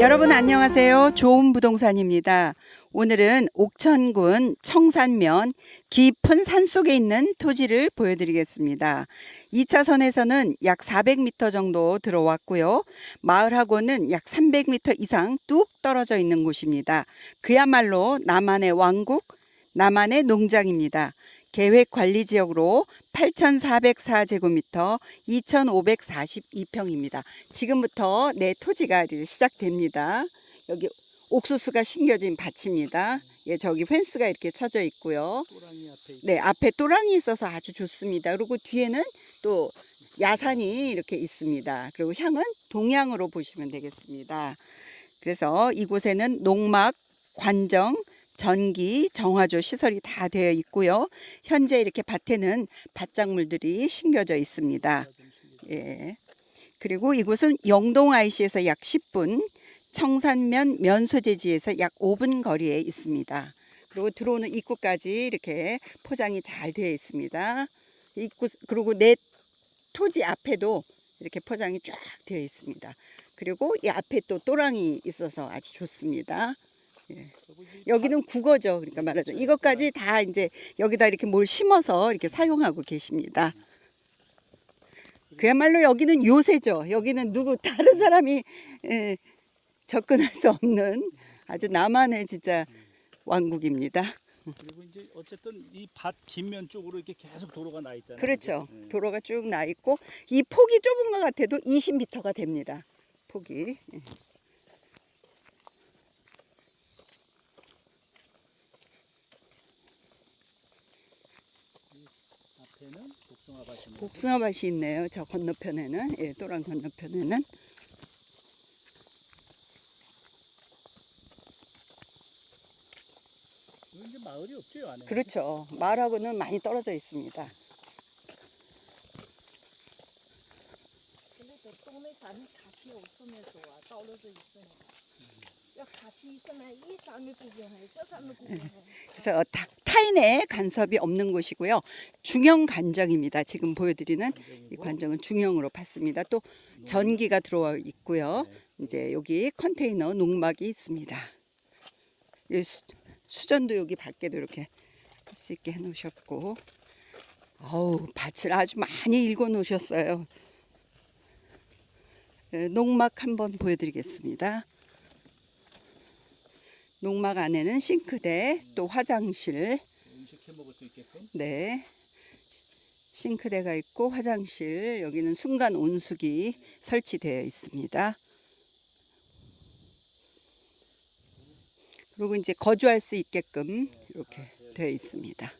여러분 안녕하세요. 좋은 부동산입니다. 오늘은 옥천군 청산면 깊은 산 속에 있는 토지를 보여드리겠습니다. 2차선에서는 약 400m 정도 들어왔고요. 마을하고는 약 300m 이상 뚝 떨어져 있는 곳입니다. 그야말로 나만의 왕국, 나만의 농장입니다. 계획 관리 지역으로 8,404제곱미터 2,542평입니다. 지금부터 내 토지가 이제 시작됩니다. 여기 옥수수가 심겨진 밭입니다. 예, 저기 펜스가 이렇게 쳐져 있고요. 네, 앞에 또랑이 있어서 아주 좋습니다. 그리고 뒤에는 또 야산이 이렇게 있습니다. 그리고 향은 동향으로 보시면 되겠습니다. 그래서 이곳에는 농막, 관정, 전기, 정화조 시설이 다 되어 있고요. 현재 이렇게 밭에는 밭작물들이 심겨져 있습니다. 예. 그리고 이곳은 영동 IC에서 약 10분, 청산면 면소재지에서 약 5분 거리에 있습니다. 그리고 들어오는 입구까지 이렇게 포장이 잘 되어 있습니다. 입구 그리고 내 토지 앞에도 이렇게 포장이 쫙 되어 있습니다. 그리고 이 앞에 또 또랑이 있어서 아주 좋습니다. 예. 여기는 국어죠. 그러니까 말하자면 이것까지 다 이제 여기다 이렇게 뭘 심어서 이렇게 사용하고 계십니다. 그야말로 여기는 요새죠. 여기는 누구 다른 사람이 예, 접근할 수 없는 아주 나만의 진짜 왕국입니다. 그리고 이제 어쨌든 이 밭 뒷면 쪽으로 이렇게 계속 도로가 나 있잖아요. 그렇죠. 예. 도로가 쭉 나 있고 이 폭이 좁은 것 같아도 20m가 됩니다. 폭이. 예. 앞에는 복숭아 밭이 복숭아밭이 있네요. 저 건너편에는 예, 또랑 건너편에는 이제 마을이 없죠 요 안에. 그렇죠. 마을하고는 많이 떨어져 있습니다. 근데 저 동네 산이 같이 없으면 좋아. 떨어져 있으니까. 야, 같이 있으면 이 산을 구경해, 저 산을 구경해. 그래서 타, 타인의 간섭이 없는 곳이고요. 중형 관정입니다. 지금 보여드리는 이 관정은 중형으로 팠습니다. 또 전기가 들어와 있고요. 이제 여기 컨테이너 농막이 있습니다. 수, 수전도 여기 밖에도 이렇게 할 수 있게 해놓으셨고, 어우 밭을 아주 많이 읽어 놓으셨어요. 예, 농막 한번 보여드리겠습니다. 농막 안에는 싱크대, 또 화장실, 네. 싱크대가 있고 화장실, 여기는 순간 온수기 설치되어 있습니다. 그리고 이제 거주할 수 있게끔 이렇게 되어 있습니다.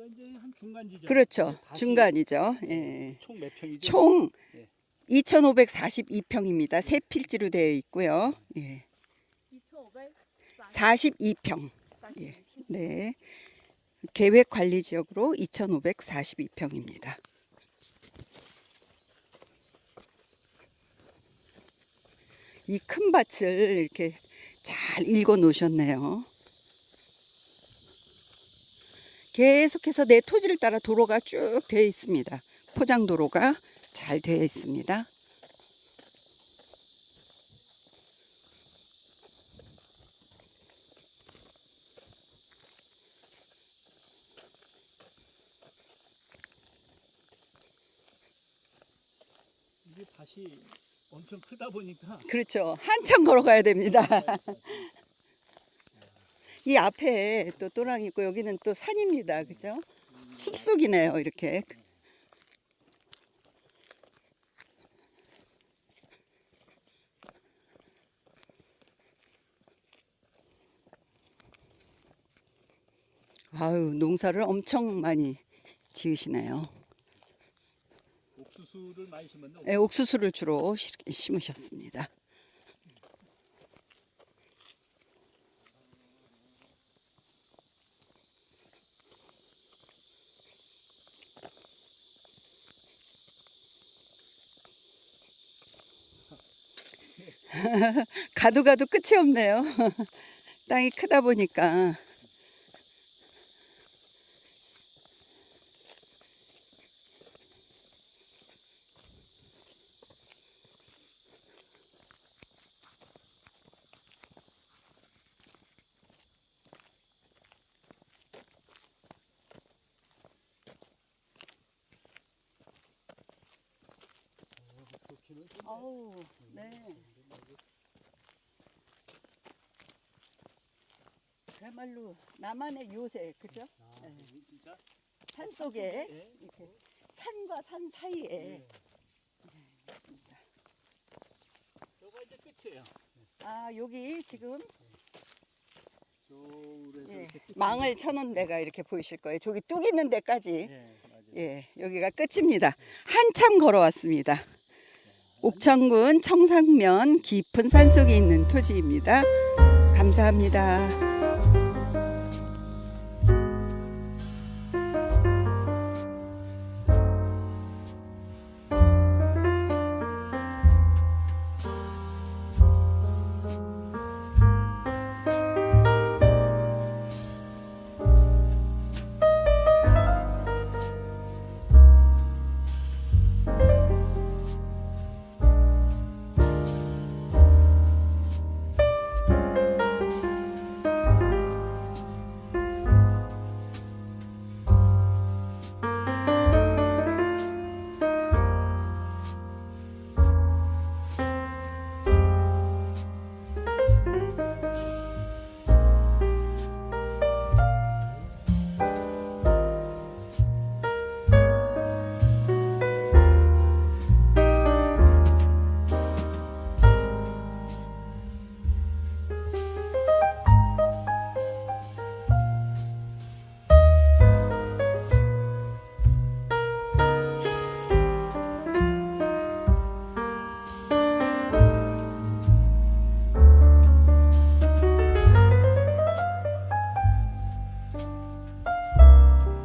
여기가 이제 한 중간 지점. 그렇죠. 밭이 중간이죠. 예. 총 몇 평이죠? 총 예. 2,542평입니다. 세 필지로 되어 있고요. 예. 42평. 예. 네. 계획 관리 지역으로 2,542평입니다. 이 큰 밭을 이렇게 잘 읽어 놓으셨네요. 계속해서 내 토지를 따라 도로가 쭉 되어 있습니다. 포장 도로가 잘 되어 있습니다. 이게 밭이 엄청 크다 보니까 그렇죠. 한참 걸어가야 됩니다. 이 앞에 또 또랑이 있고 여기는 또 산입니다. 그죠? 숲속이네요. 이렇게. 아유, 농사를 엄청 많이 지으시네요. 옥수수를 많이 심었는데 네, 옥수수를 주로 시- 심으셨습니다. 가도 가도 끝이 없네요. 땅이 크다 보니까. 아우, 네. 그야말로 나만의 요새, 그죠? 아, 네. 여기 진짜 산 속에 예. 이렇게 산과 산 사이에 예. 저가 이제 끝이에요. 아 여기 지금 예, 이렇게 망을 쳐놓은 데가 이렇게 보이실 거예요. 저기 뚝 있는 데까지 예, 맞아요. 예 여기가 끝입니다. 한참 걸어왔습니다. 옥천군 청상면 깊은 산 속에 있는 토지입니다. 감사합니다.